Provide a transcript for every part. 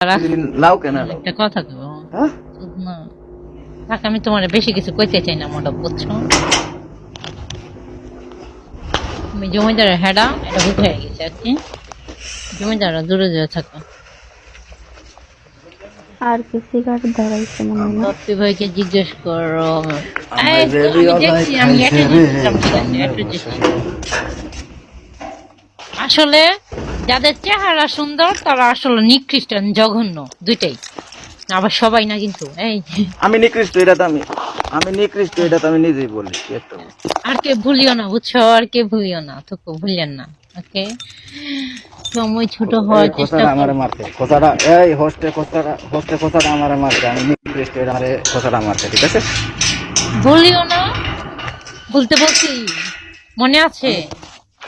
রাখ কেন? একটা কথা কব হ্যাঁ? থাক আমি তোমার বেশি কিছু কইতে চাই না মোটা বুঝছ? আমি জমিদারের হেডা এটা বুঝে গেছে আর কি। জমিদাররা দূরে দূরে থাকো। আর কি সিগারেট ধরাইছে মনে হয়। না ভাইকে জিজ্ঞেস করো। আমি। আসলে যাদের চেহারা সুন্দর তারা আসলে নিকৃষ্টান জঘন্য দুইটাই। আবার সবাই না কিন্তু এই। আমি নিকৃষ্ট এটা তো আমি আমি নিকৃষ্ট এটা তো আমি নিজেই বলি। আর কে ভুলিও না বুঝছ? আর কে ভুলিও না তো ভুলিয়েন না ওকে? সময় ছোট হওয়ার চেষ্টা। আমারে মারছে খোসাটা এই হোস্টে কথাটা হোস্টে কথাটা আমারে মারছে আমি নিকৃষ্ট এটা আমারে খোসাটা মারছে ঠিক আছে? ভুলিও না বলতে বলছি মনে আছে?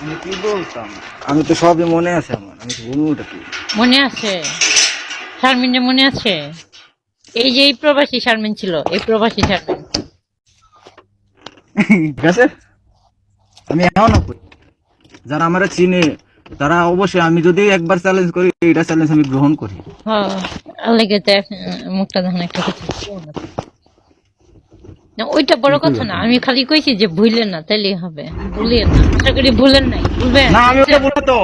আমি কি বলতাম? আমি তো সবই মনে আছে আমার। আমি তো বলব ওটা কি? মনে আছে? শারমিনের মনে আছে? এই যে এই প্রবাসী শারমিন ছিল এই প্রবাসী শারমিন। ঠিক আছে? আমি এমনও করি। যারা আমার চিনে তারা অবশ্যই আমি যদি একবার চ্যালেঞ্জ করি এটা চ্যালেঞ্জ আমি গ্রহণ করি। হ্যাঁ লেগে দেখ মুখটা দেখুন একটা কিছু না ওইটা বড় কথা না আমি খালি কইছি যে ভুলেন না তাইলেই হবে। ভুলিয়েন না আশা করি ভুলেন নাই ভুলবেন না। আমি ওটা বলব তো।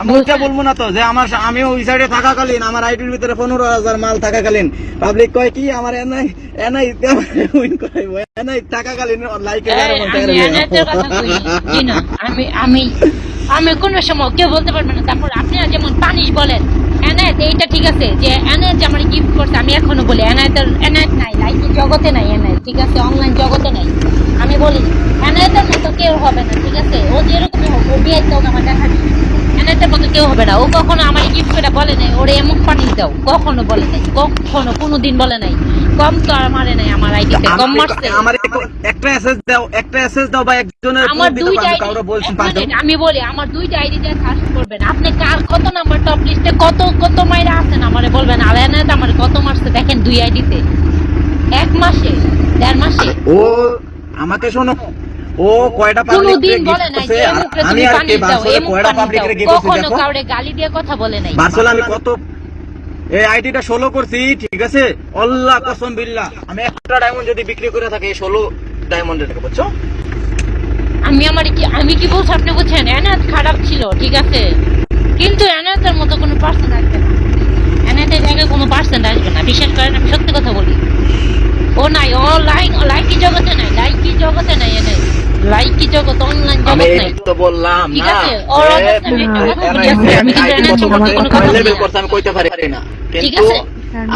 আমি ওটা বলব না তো যে আমার আমি ওই সাইডে থাকাকালীন আমার আইডির ভিতরে পনেরো হাজার মাল থাকাকালীন পাবলিক কয় কি আমার এনআই এনআই উইন করাইবো? এনআই থাকাকালীন লাইক এই, আমি এনায়েতের কথা কই জি না? আমি আমি আমি কোন সময় কেউ বলতে পারবে না তারপর আপনি যেমন পানিশ বলেন এনায়েত এইটা ঠিক আছে, যে এনায়েত যে আমার গিফট করছে, আমি এখনও বলি এনায়েতের এনায়েত নাই লাইফ জগতে নাই এনায়েত ঠিক আছে অনলাইন জগতে নাই। আমি বলি এনায়েতের মতো কেউ হবে না, ঠিক আছে, ও যেরকমই হোক, ও বিয়ে হোক আমার দেখা কেউ হবে না। ও কখনো আমার গিফট করে বলে নাই ওরে এমন পানি দাও। কখনো বলে নাই কখনো কোনোদিন বলে নাই। কম তো আর মারে নাই আমার আইডিতে কম মারছে। আমার একটা এসএস দাও একটা এসএস দাও বা একজনের আমার দুইটা কাউরে বলছি পাঁচ আমি বলি আমার দুইটা আইডি দিয়ে সার্চ করবেন। আপনি কার কত নাম্বার টপ লিস্টে কত কত মাইরা আছেন আমারে বলবেন। আলাদা তো আমার কত মারছে দেখেন দুই আইডিতে এক মাসে দেড় মাসে। ও আমাকে শোনো। ও কয়টা পাবলিক বলে নাই যে রে আমি আর কে বাসলে? কয়টা পাবলিক রে গিফট কখনো কাউরে গালি দিয়ে কথা বলে নাই। বাসলে আমি কত এই আইডিটা ষোলো করছি ঠিক আছে? আল্লাহ কসম বিল্লাহ। আমি একটা ডায়মন্ড যদি বিক্রি করে থাকি ষোলো ডায়মন্ডের থেকে বুঝছ? আমি আমার কি আমি কি বলছি আপনি বুঝছেন? এনাথ খারাপ ছিল ঠিক আছে? কিন্তু এনাথের মতো কোনো পার্সন আসবে না। এনাথের জায়গায় কোনো পার্সন আসবে না। বিশ্বাস করেন আমি সত্যি কথা বলি। ও নাই ও লাইক লাইকি জগতে নাই লাইকি জগতে নাই এনে লাইকি জগৎ অনলাইন জগৎ এই নাই। তো বললাম ঠিক আছে, ওর আমি একটা কথা বলি আমি আছে, আমি কিন্তু আইডি এনার কত সম্পর্কে কোনো কত কথা বলি লেভেল করতে আমি কইতে পারি না। কিন্তু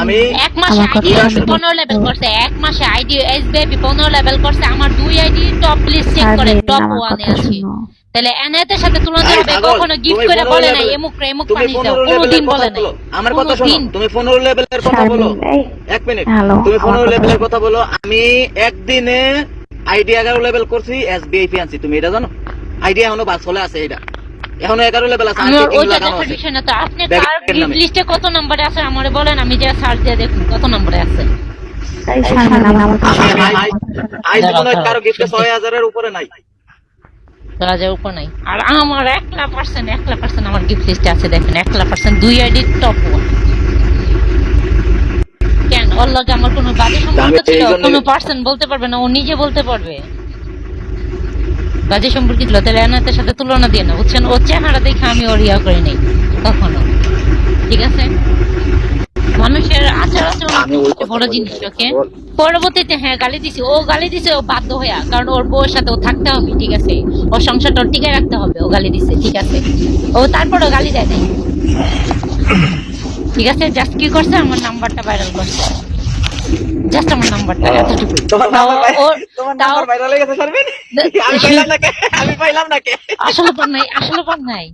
আমি এক মাসে আমার আইডি পনেরো লেভেল করছে এক মাসে আইডি এস পনেরো লেভেল করছে আমার দুই আইডি টপ লিস্ট চেক করে টপ আমার ওয়ানে আছে। তাহলে এনায়েতের সাথে তুলনা পাগল, কখনো গিফট করে বলে নাই এমুক রে এমুক পানি দাও কোনোদিন বলে নাই। আমার কথা শোনো তুমি পনেরো লেভেলের কথা বলো। এক মিনিট। তুমি আমার পনেরো কথা লেভেলের কথা বলো আমি একদিনে আইডি এগারো লেভেল করছি এসবিআই আনছি। তুমি এটা জানো? আইডি এখনও বাস হলে আছে এটা। এখনও এগারো লেভেল আছে আপনি। গিফট লিস্টে কত নম্বরে আছে? আমারে বলেন আমি যে সার্চ দিয়ে দেখুন কত নম্বরে আছে। মনে হয় কারও গিফটে ছয় হাজারের উপরে নাই। রাজা উপর নাই। আর আমার একলা পার্সেন্ট একলা পার্সেন্ট আমার গিফট লিস্টে আছে দেখেন। একলা পার্সেন্ট দুই আইডি টপ ওয়ান ওর লগে আমার কোনো বাজে সম্পর্ক ছিল কোনো পার্সন বলতে পারবে না ও নিজে বলতে পারবে। বাজে সম্পর্ক ছিল তাহলে এনাতের সাথে তুলনা দিয়ে না বুঝছেন? ও চেহারা দেখে আমি ওর ইয়া করি নাই কখনো। ঠিক আছে? মানুষের আচার আচরণ বড় জিনিস ওকে? পরবর্তীতে হ্যাঁ গালি দিছে। ও গালি দিছে ও বাধ্য হইয়া কারণ ওর বউয়ের সাথে ও থাকতে হবে ঠিক আছে? ওর সংসারটা টিকে রাখতে হবে ও গালি দিছে ঠিক আছে? ও তারপরও গালি দেয় নাই। ঠিক আছে? জাস্ট কি করছে? আমার নাম্বারটা ভাইরাল করছে। জাস্ট আমার নাম্বারটা এতটুকু তোমার ভাইরাল হয়ে গেছে সারবেন আমি পাইলাম না কে? আমি পাইলাম না কে? আসলে পর নাই আসলে পর নাই।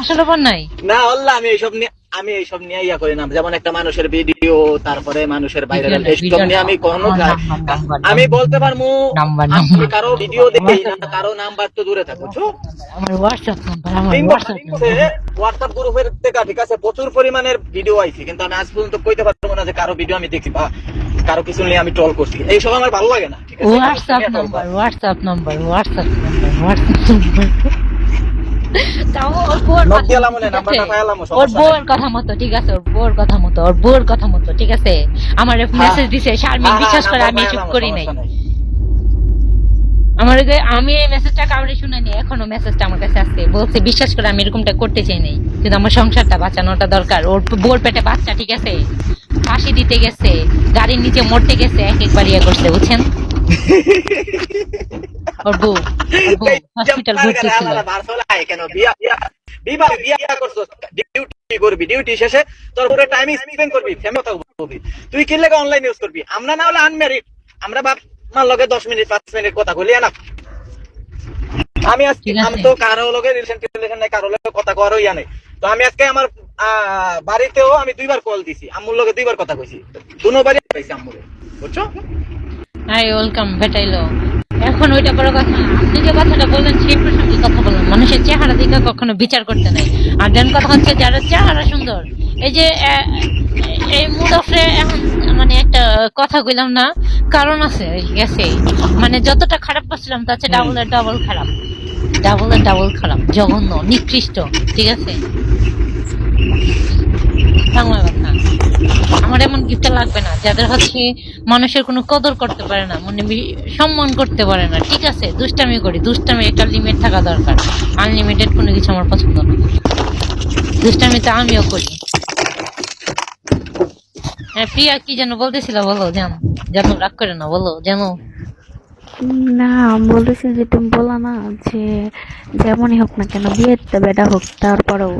আসলে পর নাই। না আল্লাহ আমি এইসব নিয়ে আমি এইসব নিয়ে ইয়া করি না। যেমন একটা মানুষের ভিডিও তারপরে মানুষের বাইরে এইসব নিয়ে আমি কখনো আমি বলতে পারব আমি কারও ভিডিও দেখি না কারও নাম্বার তো দূরে থাকো বুঝছ আমার হোয়াটসঅ্যাপ নাম্বার আমার হোয়াটসঅ্যাপ গ্রুপের থেকে ঠিক আছে প্রচুর পরিমাণের ভিডিও আইছে কিন্তু আমি আজ পর্যন্ত কইতে পারব না যে কারও ভিডিও আমি দেখি বা কারও কিছু নিয়ে আমি ট্রল করছি। এইসব আমার ভালো লাগে না WhatsApp number WhatsApp number WhatsApp number WhatsApp number ওর। বউর কথা মতো ঠিক আছে? ওর বউর কথা মতো ওর বউর কথা মতো ঠিক আছে? আমার মেসেজ দিছে শারমিন হ্যাঁ, বিশ্বাস করে আমি চুপ করি নাই। আমার যে- আমি এই মেসেজটা কাউরে শুনাইনি এখনও মেসেজটা আমার কাছে আসছে। বলছে বিশ্বাস করে আমি এরকমটা করতে চাই নাই কিন্তু আমার সংসারটা বাঁচানোটা দরকার। ওর বোর পেটে বাচ্চা ঠিক আছে? ফাঁসি দিতে গেছে গাড়ির নিচে মরতে গেছে এক একবার ইয়ে করছে বুঝছেন? ওর বউ হসপিটাল ভর্তি ছিল কেন? বিয়া বিয়া বিয়া করছ ডিউটি করবি ডিউটি শেষে তোর পুরো টাইম স্পেন্ড করবি ফ্যামিলি কথা বলবি। তুই কি লেগে অনলাইন ইউজ করবি? আমরা না হলে আনম্যারিড আমরা বাপ মার লগে দশ মিনিট পাঁচ মিনিট কথা বলি না আমি আজকে আমি তো কারও লগে রিলেশন টিলেশন নাই কারও লগে কথা করার ইয়া নাই। তো আমি আজকে আমার বাড়িতেও আমি দুইবার কল দিছি। আম্মুর লগে দুইবার কথা কইছি। দুনোবারই পাইছি আম্মুরে। বুঝছ? হাই ওয়েলকাম ভেটাইলো এখন ওইটা বড় কথা আপনি যে কথাটা বললেন, সেই প্রসঙ্গে কথা বললেন মানুষের চেহারা দিকে কখনো বিচার করতে নাই। আর দেন কথা হচ্ছে, যারা চেহারা সুন্দর, এই যে এই মুড অফে এখন মানে একটা কথা কইলাম না, কারণ আছে গেছে। মানে যতটা খারাপ পাচ্ছিলাম তার চেয়ে ডাবল ডাবল খারাপ। ডাবল ডাবল খারাপ, জঘন্য, নিকৃষ্ট, ঠিক আছে? বাংলা কথা। আমার এমন গিফটটা লাগবে না, যাদের হচ্ছে মানুষের কোনো কদর করতে পারে না মানে সম্মান করতে পারে না। ঠিক আছে, দুষ্টামি করি। দুষ্টামি একটা লিমিট থাকা দরকার। আনলিমিটেড কোনো কিছু আমার পছন্দ না। দুষ্টামি তো আমিও করি। হ্যাঁ প্রিয়া, কি যেন বলতেছিল বলো, জান। জানো রাগ করে না, বলো, জানো। না, বলেছি যে তুমি বলা না যে, যেমনই হোক না কেন বিয়েতে বেটা হোক, তারপরেও।